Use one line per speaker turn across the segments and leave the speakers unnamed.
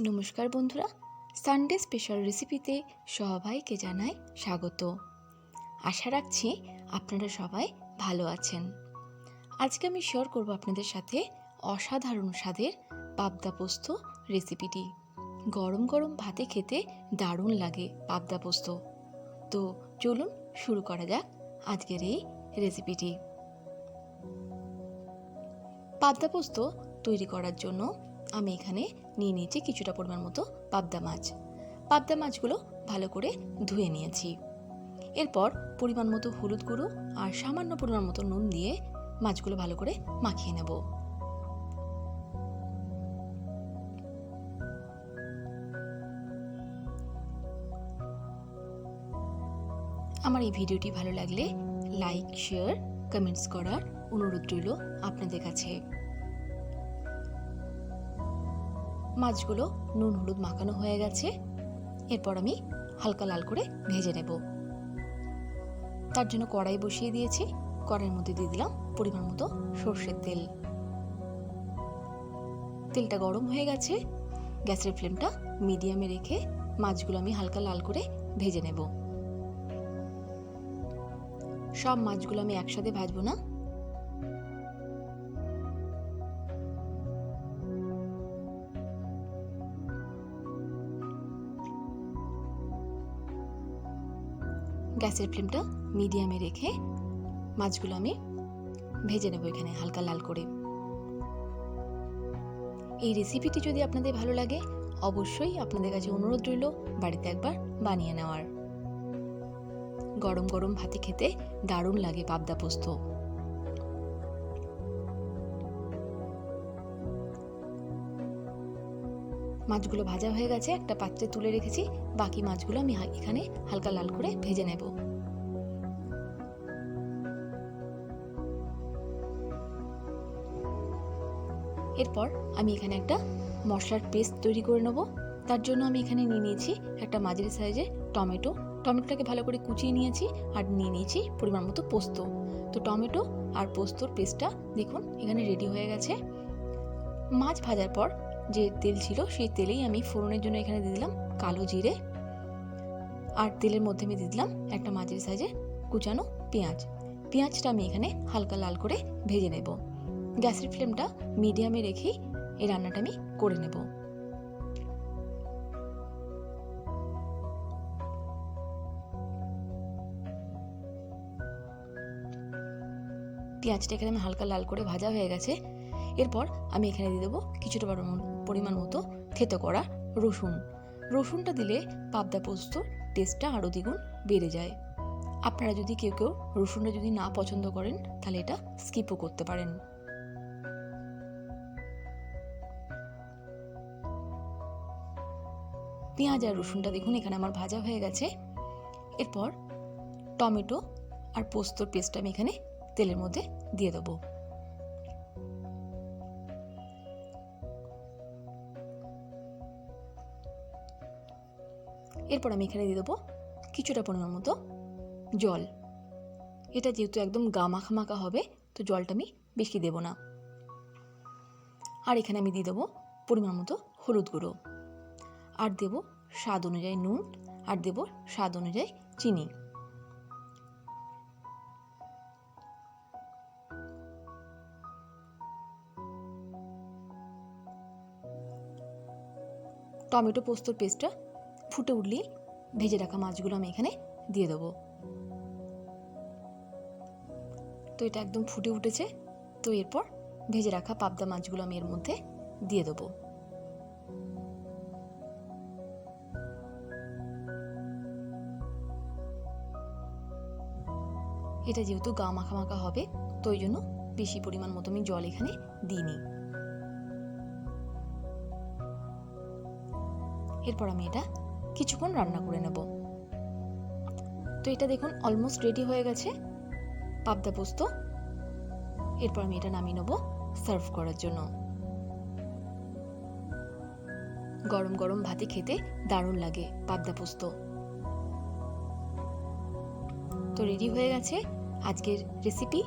নমস্কার বন্ধুরা Sunday special রেসিপিতে সবাইকে জানাই স্বাগত। আশা রাখছি আপনারা সবাই ভালো আছেন। আজকে আমি শেয়ার করব আপনাদের সাথে অসাধারণ স্বাদের পাবদা পোস্ত রেসিপিটি গরম গরম ভাতে খেতে দারুণ লাগে পাবদা পোস্ত। তো চলুন শুরু করা যাক আজকের এই রেসিপিটি পাবদা পোস্ত তৈরি করার জন্য আমি এখানে নিয়ে নিয়েছি কিছুটা পরিমাণ মতো পাবদা মাছ। পাবদা মাছগুলো ভালো করে ধুয়ে নিয়েছি। এরপর পরিমাণ মতো হলুদ গুঁড়ো আর সামান্য পরিমাণ মতো নুন দিয়ে মাছগুলো ভালো করে মাখিয়ে নেব। আমার এই ভিডিওটি ভালো লাগলে লাইক, শেয়ার, কমেন্টস করার অনুরোধ রইল আপনাদের কাছে। মাছগুলো নুন, হলুদ মাখানো হয়ে গেছে। এরপর আমি হালকা লাল করে ভেজে নেব। তার জন্য কড়াই বসিয়ে দিয়েছি। কড়াইয়ের মধ্যে দিয়ে দিলাম পরিমাণ মতো সর্ষের তেল। তেলটা গরম হয়ে গেছে। গ্যাসের ফ্লেমটা মিডিয়ামে রেখে মাছগুলো আমি হালকা লাল করে ভেজে নেব। সব মাছগুলো আমি একসাথে ভাজবো না। গ্যাসের ফ্লেমটা মিডিয়ামে রেখে মাছগুলো আমি ভেজে নেব এখানে হালকা লাল করে। এই রেসিপিটি যদি আপনাদের ভালো লাগে, অবশ্যই আপনাদের কাছে অনুরোধ রইল বাড়িতে একবার বানিয়ে নেওয়ার। গরম গরম ভাতে খেতে দারুণ লাগে পাবদা পোস্ত। মাছগুলো ভাজা হয়ে গেছে, একটা পাত্রে তুলে রেখেছি। বাকি মাছগুলো আমি এখানে হালকা লাল করে ভেজে নেব। এরপর আমি এখানে একটা মশলার পেস্ট তৈরি করে নেব। তার জন্য আমি এখানে নিয়ে নিয়েছি একটা মাঝারি সাইজের টমেটো। টমেটোটাকে ভালো করে কুচিয়ে নিয়েছি আর নিয়ে নিয়েছি পরিমাণ মতো পোস্ত। তো টমেটো আর পোস্তর পেস্টটা দেখুন, এখানে রেডি হয়ে গেছে। মাছ ভাজার পর যে তেল ছিল, সেই তেলেই আমি ফোড়নের জন্য এখানে দিয়ে দিলাম কালো জিরে আর তেলের মধ্যে আমি দিয়ে দিলাম একটা মাঝারি সাইজে কুচানো পেঁয়াজ। পেঁয়াজটা আমি এখানে হালকা লাল করে ভেজে নেব। গ্যাসের ফ্লেমটা মিডিয়ামে রেখেই এই রান্নাটা আমি করে নেব। পেঁয়াজটা এখানে আমি হালকা লাল করে ভাজা হয়ে গেছে। এরপর আমি এখানে দিয়ে দেবো কিছুটা পরিমাণ- পরিমাণ মতো থেতো করা রসুন। রসুনটা দিলে পাবদা পোস্তর টেস্টটা আরও দ্বিগুণ বেড়ে যায়। আপনারা যদি কেউ কেউ রসুনটা যদি না পছন্দ করেন, তাহলে এটা স্কিপও করতে পারেন। পেঁয়াজ আর রসুনটা দেখুন, এখানে আমার ভাজা হয়ে গেছে। এরপর টমেটো আর পোস্তর পেস্টটা আমি এখানে তেলের মধ্যে দিয়ে দেবো। এরপর আমি এখানে দিয়ে দেবো কিছুটা পরিমাণ মতো জল। এটা যেহেতু একদম গা মাখা হবে, তো জলটা আমি বেশি দেবো না। আর এখানে আমি দিয়ে দেবো পরিমাণ মতো হলুদ গুঁড়ো। আর দেবো স্বাদ অনুযায়ী নুন, আর দেবো স্বাদ অনুযায়ী চিনি। টমেটো পোস্তর পেস্টটা ফুটে উঠলেই ভেজে রাখা মাছগুলো আমি এখানে দিয়ে দেবো। তো এটা একদম ফুটে উঠেছে, তো এরপর ভেজে রাখা পাবদা মাছগুলো আমি এর মধ্যে দিয়ে দেবো। এটা যেহেতু গা মাখা মাখা হবে, তো ওই জন্য বেশি পরিমাণ মতো আমি জল এখানে দিইনি। এরপর আমি এটা কিছুক্ষণ রান্না করে নেব। তো এটা দেখুন অলমোস্ট রেডি হয়ে গেছে। পাবদা পোস্ত। এরপর আমি এটা নামিয়ে নেব সার্ভ করার জন্য। গরম গরম ভাতে খেতে দারুণ লাগে পাবদা পোস্ত। তো রেডি হয়ে গেছে আজকের রেসিপি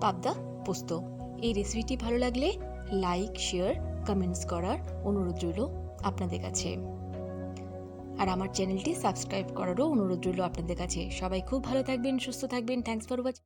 পাবদা পোস্ত। এই রেসিপিটি ভালো লাগলে লাইক শেয়ার কমেন্টস করার অনুরোধ রইল আপনাদের কাছে। আর আমার চ্যানেলটি সাবস্ক্রাইব করারও অনুরোধ রইল আপনাদের কাছে। সবাই খুব ভালো থাকবেন, সুস্থ থাকবেন। Thanks for watching